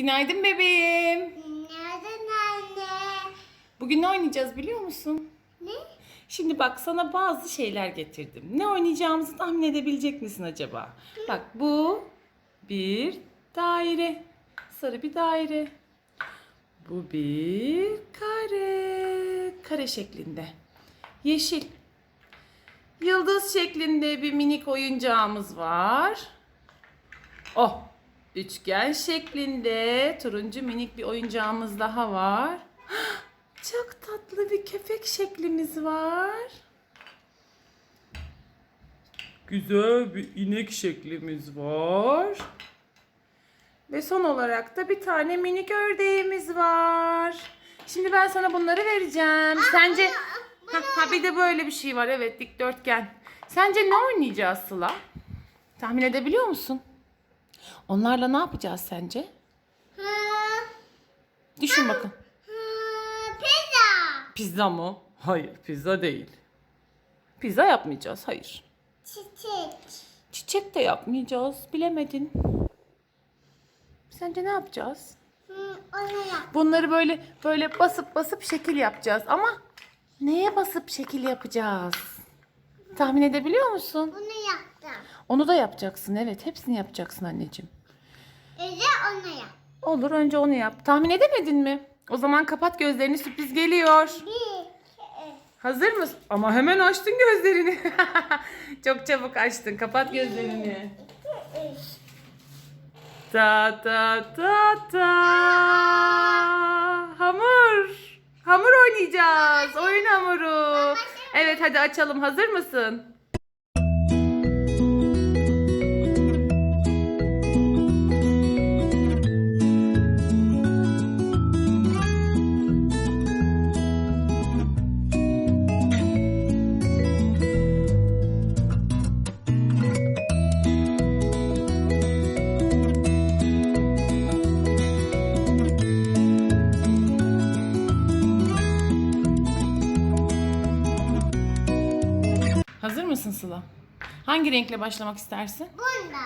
Günaydın bebeğim. Nereden anne? Bugün ne oynayacağız biliyor musun? Ne? Şimdi bak sana bazı şeyler getirdim. Ne oynayacağımızı tahmin edebilecek misin acaba? Bak bu bir daire. Sarı bir daire. Bu bir kare. Kare şeklinde. Yeşil. Yıldız şeklinde bir minik oyuncağımız var. Oh, üçgen şeklinde turuncu minik bir oyuncağımız daha var. Çok tatlı bir köpek şeklimiz var. Güzel bir inek şeklimiz var. Ve son olarak da bir tane minik ördeğimiz var. Şimdi ben sana bunları vereceğim. Sence ha, ha bir de böyle bir şey var. Evet, dikdörtgen. Sence ne oynayacağız Sıla? Tahmin edebiliyor musun? Onlarla ne yapacağız sence? Hı, Düşün bakın. hı, pizza. Pizza mı? Hayır, pizza değil. Pizza yapmayacağız, hayır. Çiçek. Çiçek de yapmayacağız, bilemedin. Sence ne yapacağız? Hı, onu yap. Bunları böyle böyle basıp basıp şekil yapacağız ama neye basıp şekil yapacağız? Tahmin edebiliyor musun? Bunu yaptım. Onu da yapacaksın, evet. Hepsini yapacaksın anneciğim. Öyle onu yap. Olur, önce onu yap. Tahmin edemedin mi? O zaman kapat gözlerini, sürpriz geliyor. Bir, iki, Hazır mısın? Ama hemen açtın gözlerini. Çok çabuk açtın. Kapat gözlerini. üç. Ta ta ta ta. Hamur. Hamur oynayacağız. Oyun hamuru. Evet hadi açalım. Hazır mısın? Sıla? Hangi renkle başlamak istersin? Bunda.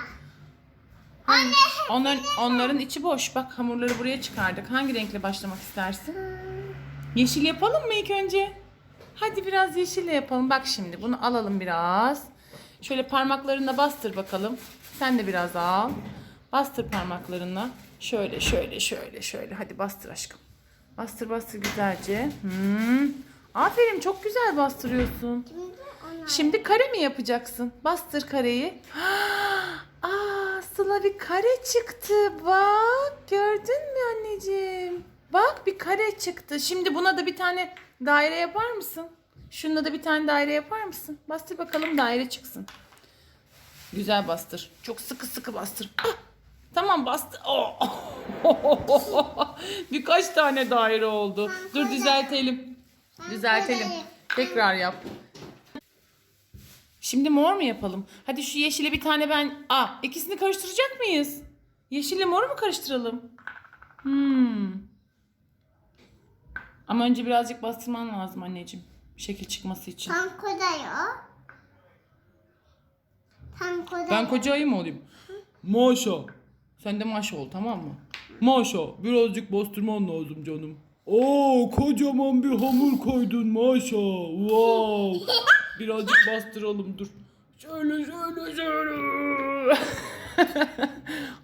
Hangi? Onların, onların içi boş. Bak hamurları buraya çıkardık. Hangi renkle başlamak istersin? Yeşil yapalım mı ilk önce? Hadi biraz yeşille yapalım. Bak şimdi bunu alalım biraz. Şöyle parmaklarına bastır bakalım. Sen de biraz al. Bastır parmaklarına. Şöyle şöyle şöyle şöyle. Hadi bastır aşkım. Bastır bastır güzelce. Hmm. Aferin çok güzel bastırıyorsun. Şimdi. Şimdi kare mi yapacaksın? Bastır kareyi. Aa, Sıla bir kare çıktı. Bak gördün mü anneciğim? Bak bir kare çıktı. Şimdi buna da bir tane daire yapar mısın? Şununla da bir tane daire yapar mısın? Bastır bakalım daire çıksın. Güzel bastır. Çok sıkı sıkı bastır. Ah, tamam bastır. Oh. Birkaç tane daire oldu. Dur düzeltelim. Düzeltelim. Tekrar yap. Şimdi mor mu yapalım? Hadi şu yeşile bir tane ben... Aa ikisini karıştıracak mıyız? Yeşille moru mu karıştıralım? Hmm. Ama önce birazcık bastırman lazım anneciğim. Şekil çıkması için. Tam. Tam kodaya. Ben koca ayı mı olayım? Maşa. Sen de maşa ol tamam mı? Maşa. Birazcık bastırman lazım canım. Oo kocaman bir hamur koydun maşa. Wow. Birazcık bastıralım dur. Şöyle şöyle şöyle.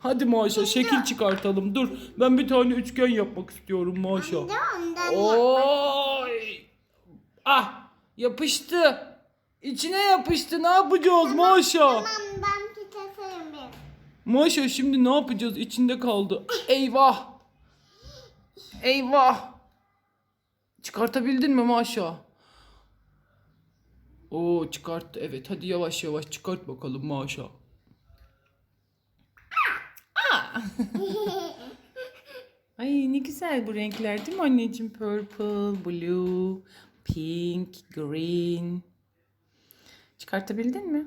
Hadi maşa şekil çıkartalım. Dur ben bir tane üçgen yapmak istiyorum maşa. Ondan yap. Oy. Ah yapıştı. İçine yapıştı. Ne yapacağız maşa? Tamam ben bir. Maşa şimdi ne yapacağız? İçinde kaldı. Eyvah. Eyvah. Çıkartabildin mi Maşa? Oo çıkarttı. Evet hadi yavaş yavaş çıkart bakalım Maşa. Aa. Ay ne güzel bu renkler değil mi anneciğim? Purple, blue, pink, green. Çıkartabildin mi?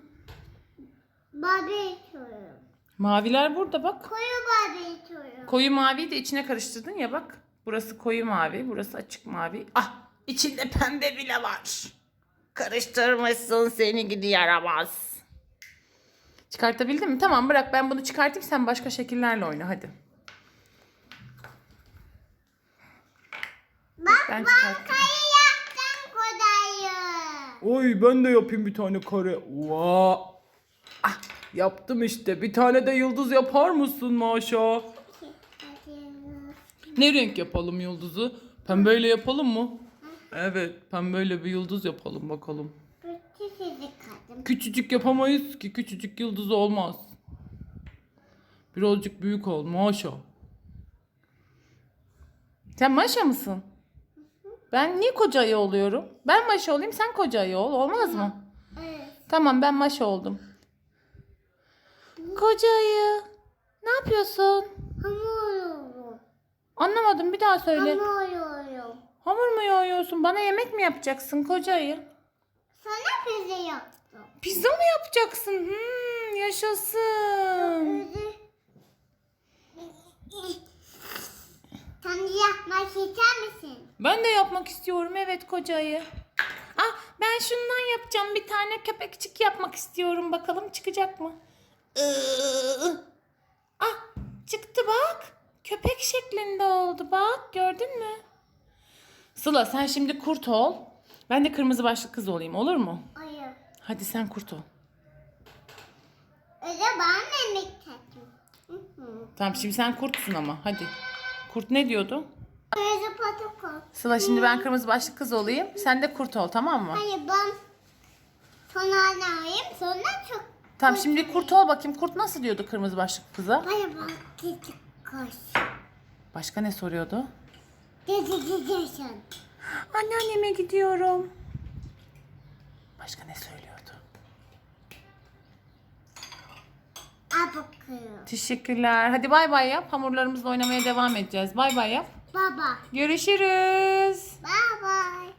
Barbie içiyorum. Maviler burada bak. Koyu Barbie içiyorum. Koyu maviyi de içine karıştırdın ya bak. Burası koyu mavi, burası açık mavi. Ah, içinde pembe bile var. Karıştırmışsın seni gidi yaramaz. Çıkartabildin mi? Tamam bırak ben bunu çıkartayım sen başka şekillerle oyna hadi. Bak ben çıkarttım. yaptım kodayı. Oy ben de yapayım bir tane kare. Vaa. Ah, yaptım işte. Bir tane de yıldız yapar mısın Maşa? Ne renk yapalım yıldızı? Pembeyle yapalım mı? Evet, pembeyle bir yıldız yapalım bakalım. Küçücük kadın. Küçücük yapamayız ki. Küçücük yıldız olmaz. Birazcık büyük ol Maşa. Sen Maşa mısın? Ben niye koca ayı oluyorum? Ben Maşa olayım sen koca ayı ol. Olmaz mı? Evet. Tamam ben Maşa oldum. Koca ayı. Ne yapıyorsun? Hamur yoğurum. Anlamadım bir daha söyle. Hamur yoğurum. Hamur mu yoğuruyorsun? Bana yemek mi yapacaksın koca ayı? Sana pizza yaptım. Pizza mı yapacaksın? Hmm, yaşasın. Sen de yapmak ister misin? Ben de yapmak istiyorum evet koca ayı. Ah ben şundan yapacağım bir tane köpekçik yapmak istiyorum bakalım çıkacak mı? Iıı. Ah çıktı bak. Köpek şeklinde oldu bak gördün mü? Sıla sen şimdi kurt ol. Ben de kırmızı başlı kız olayım olur mu? Hayır. Hadi sen kurt ol. Öyle bana hı. Tamam şimdi sen kurtsun ama hadi. Kurt ne diyordu? Kırmızı protokol. Sıla şimdi ben kırmızı başlı kız olayım. Sen de kurt ol tamam mı? Hayır ben sonra alayım sonra çok Tamam şimdi kurt ol bakayım. Kurt nasıl diyordu kırmızı başlı kıza? Hayır ben küçük kuş. Başka ne soruyordu? Gidiyorsun. Anneanneme gidiyorum. Başka ne söylüyordu? Al bakıyorum. Teşekkürler. Hadi bay bay yap. Hamurlarımızla oynamaya devam edeceğiz. Bay bay yap. Baba. Görüşürüz. Bye.